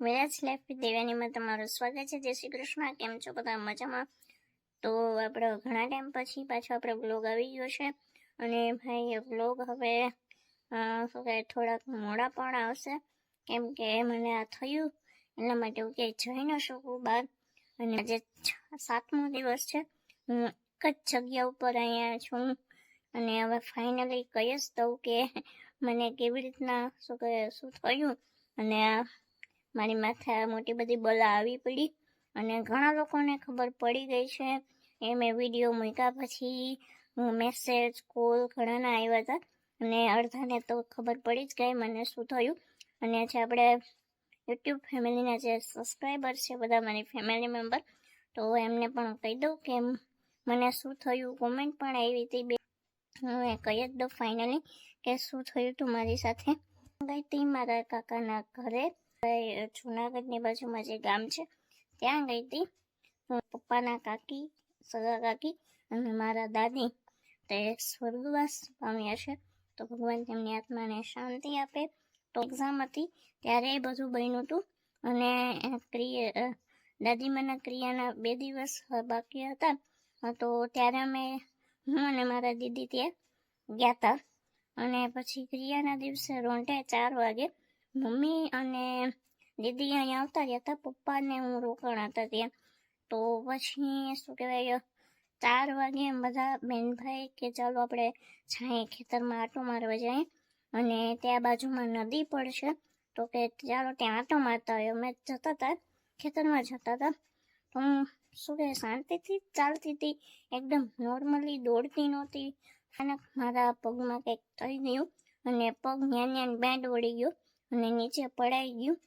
Viraj life દેવાનીમાં તમારું સ્વાગત છે જય શ્રી કૃષ્ણ કેમ છો બધા મજામાં તો આપણે ઘણા ટાઈમ પછી પાછો આપણે બ્લોગ આવી ગયો છે અને ભાઈ બ્લોગ હવે શું કહે થોડાક મોડા પણ આવશે કેમ કે મને આ થયું એટલા માટે હું ક્યાંય જઈ ન શકું બહાર અને આજે સાતમો દિવસ છે હું એક જ જગ્યા ઉપર અહીંયા છું અને હવે ફાઇનલી કહી જ દઉં કે મને કેવી રીતના શું કહે શું થયું અને આ મારી માથે મોટી બધી બલા આવી પડી અને ઘણા લોકોને ખબર પડી ગઈ છે. એ મેં વીડિયો મૂક્યા પછી હું મેસેજ કોલ ઘણાના આવ્યા હતા અને અડધાને તો ખબર પડી જ ગઈ મને શું થયું. અને આજે આપણે યુટ્યુબ ફેમિલીના જે સબસ્ક્રાઈબર છે બધા મારી ફેમિલી મેમ્બર તો એમને પણ કહી દઉં કે મને શું થયું? કોમેન્ટ પણ આવી હતી બે. હું કહી જ દઉં ફાઇનલી કે શું થયું હતું મારી સાથે? ગઈ હતી મારા કાકાના ઘરે. જુનાગઢની બાજુમાં જે ગામ છે, ત્યાં ગઈ હતી. પપ્પાના કાકી, સગા કાકી અને મારા દાદી, તે સ્વર્ગવાસ પામ્યા છે. તો ભગવાન તેમની આત્માને શાંતિ આપે. તો એક્ઝામ હતી, ત્યારે એ બધું બન્યું હતું. અને ક્રિયા દાદીમાના ક્રિયાના બે દિવસ બાકી હતા. તો ત્યારે અમે, હું અને મારા દીદી ત્યાં ગયા હતા અને પછી ક્રિયાના દિવસે રોંઢે ચાર વાગે મમ્મી અને દીદી અહીંયા આવતા રહ્યા હતા. પપ્પાને હું રોકાણ હતા ત્યાં. તો પછી શું કહેવાય, ચાર વાગે એમ બધા બહેનભાઈ કે ચાલો આપણે જાય ખેતરમાં આટો મારવા જાય. અને ત્યાં બાજુમાં નદી પડશે તો કે ચાલો ત્યાં આટો મારતા હોય. અમે જતા હતા, ખેતરમાં જતા હતા. તો હું શું કહે શાંતિથી ચાલતી હતી. એકદમ નોર્મલી દોડતી નહોતી. અને મારા પગમાં કંઈક થઈ ગયું અને પગ ન્યાન ન્યાન બેન્ડ વળી ગયો. અને નીચે પડાઈ ગયું.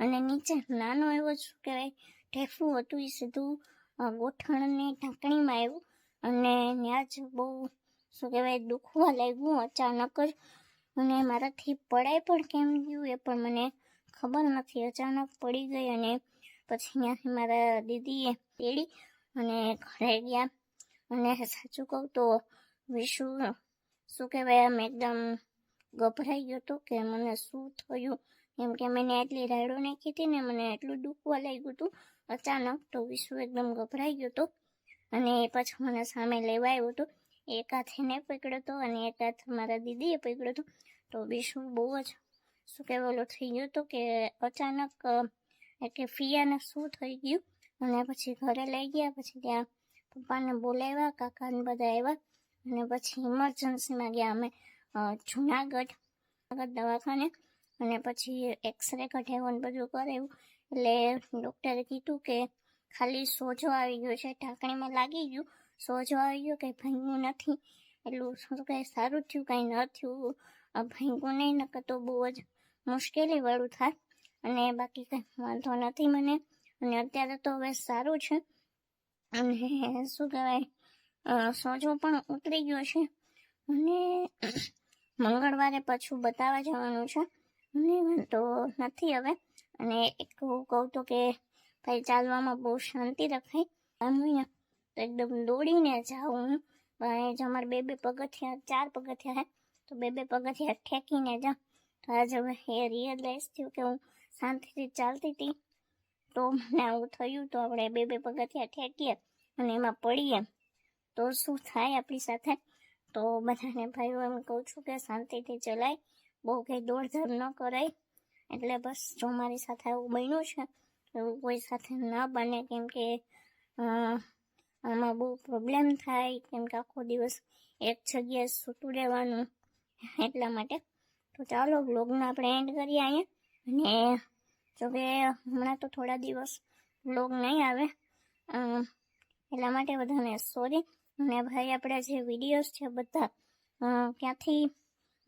અને નીચે નાનો એવો શું કહેવાય, ઠેફું હતું એ સીધું ગોઠણની ઢાંકણીમાં આવ્યું અને ત્યાં જ બહુ શું કહેવાય, દુખવા લાગ્યું અચાનક જ. અને મારાથી પડાય પણ કેમ ગયું એ પણ મને ખબર નથી. અચાનક પડી ગઈ અને પછી ત્યાંથી મારા દીદીએ તેડી અને ઘરે ગયા. અને સાચું કહું તો વિશુ, શું કહેવાય, આમ એકદમ ગભરાઈ ગયો હતો કે મને શું થયું? કેમ કે મને એટલી રાયડો નાખી હતી ને મને એટલું દુખવા લાગ્યું હતું અચાનક તો વિશુ એકદમ ગભરાઈ ગયો હતો અને એ પછી મને સામે લેવા આવ્યો હતો એક હાથે ને પકડ્યો હતો અને એક હાથ મારા દીદીએ પકડ્યો હતો તો વિશ્વ બહુ જ, શું કહેવાલો થઈ ગયો હતો કે અચાનક એટલે ફિયાને શું થઈ ગયું? અને પછી ઘરે લઈ ગયા, પછી ત્યાં પપ્પાને બોલાવ્યા, કાકાને બધા આવ્યા. અને પછી ઇમરજન્સીમાં ગયા અમે. જુનાગઢ દવાખાને અને પછી એક્સરે કઢાવ્યો બધું કરાવ્યું એટલે ડૉક્ટરે કીધું કે ખાલી સોજો આવી ગયો છે. ઢાંકણીમાં લાગી ગયું. સોજો આવી ગયો કંઈ ભાંગ્યું નથી. એટલું શું કહે સારું થયું, કંઈ ન થયું. ભાંગ્યું નહીં, નકર તો બહુ જ મુશ્કેલીવાળું થાય. અને બાકી કંઈ વાંધો નથી મને. અને અત્યારે તો હવે સારું છે. અને શું કહેવાય સોજો પણ ઉતરી ગયો છે. અને મંગળવારે પાછું બતાવવા જવાનું છે. મને વાંધો નથી હવે. અને એક હું કહું તો કે ભાઈ ચાલવામાં બહુ શાંતિ રખાય. આમ હોય તો એકદમ દોડીને જાઉં હું. પણ અમારે બે બે પગથિયા, ચાર પગથિયા હે, તો બે બે પગથિયા ઠેકીને જાઉં. તો આજે એ રિયલાઇઝ થયું કે હું શાંતિથી ચાલતી હતી. તો મને આવું થયું તો આપણે બે બે પગથિયા ઠેકીએ અને એમાં પડીએ. તો શું થાય આપણી સાથે? તો બધાને ભાઈઓ એમ કહું છું કે શાંતિથી ચલાય, બહુ કંઈ દોડધામ ન કરાય. એટલે બસ જો મારી સાથે આવું બન્યું છે એવું કોઈ સાથે ના બને. કેમ કે આમાં બહુ પ્રોબ્લેમ થાય. કેમ કે આખો દિવસ એક જગ્યાએ સૂતું રહેવાનું એટલા માટે. તો ચાલો બ્લોગને આપણે એન્ડ કરીએ અહીંયા. અને જો કે હમણાં તો થોડા દિવસ બ્લોગ નહીં આવે. એટલા માટે બધાને સોરી અને ભાઈ આપણા જે વિડીયોઝ છે બધા ત્યાંથી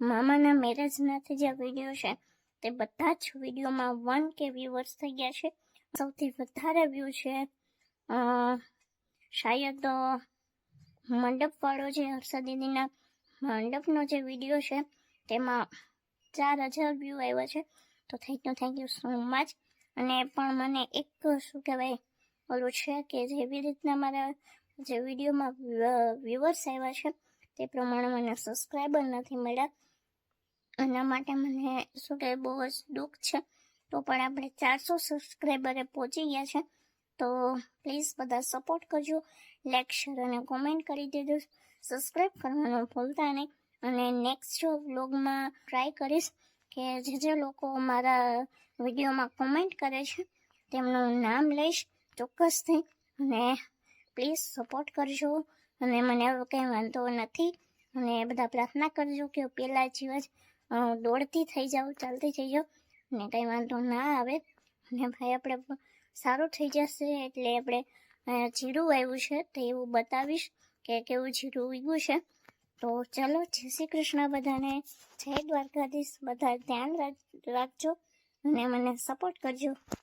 મામાના મેરેજનાથી જે વીડિયો છે, તે બધા જ વિડીયોમાં વન કે વ્યૂવર્સ થઈ ગયા છે. સૌથી વધારે વ્યૂ છે શાયદ મંડપવાળો જે હર્ષા દીદીના મંડપનો જે વીડિયો છે, તેમાં ચાર હજાર વ્યૂ આવ્યા છે. તો thank you thank you so much અને પણ મને એક શું કહેવાય, ઓલું છે કે જેવી રીતના મારા જે વિડીયોમાં વ્યૂવર્સ આવ્યા છે, તે પ્રમાણે મને સબસ્ક્રાઈબર નથી મળ્યા. એના માટે મને શું કહે બહુ જ દુઃખ છે. તો પણ આપણે ચારસો સબસ્ક્રાઈબરે પહોંચી ગયા છે. તો પ્લીઝ બધા સપોર્ટ કરજો. લાઈક, શેર અને કોમેન્ટ કરી દેજો. સબસ્ક્રાઈબ કરવાનું ભૂલતા નહીં. અને નેક્સ્ટ જો વ્લોગમાં ટ્રાય કરીશ કે જે જે લોકો મારા વિડીયોમાં કોમેન્ટ કરે છે, તેમનું નામ લઈશ ચોક્કસથી. અને પ્લીઝ સપોર્ટ કરજો અને મને કંઈ વાંધો નથી. અને બધા પ્રાર્થના કરજો કે પહેલાં જેવા દોડતી થઈ જાઉં, ચાલતી થઈ જાઉં. અને કંઈ વાંધો ના આવે. અને ભાઈ આપણે સારું થઈ જશે એટલે આપણે જીરું આવ્યું છે તો એવું બતાવીશ કે કેવું જીરું ઉગ્યું છે. તો ચલો, જય શ્રી કૃષ્ણ બધાને. જય દ્વારકાધીશ. બધા ધ્યાન રાખ- રાખજો અને મને સપોર્ટ કરજો.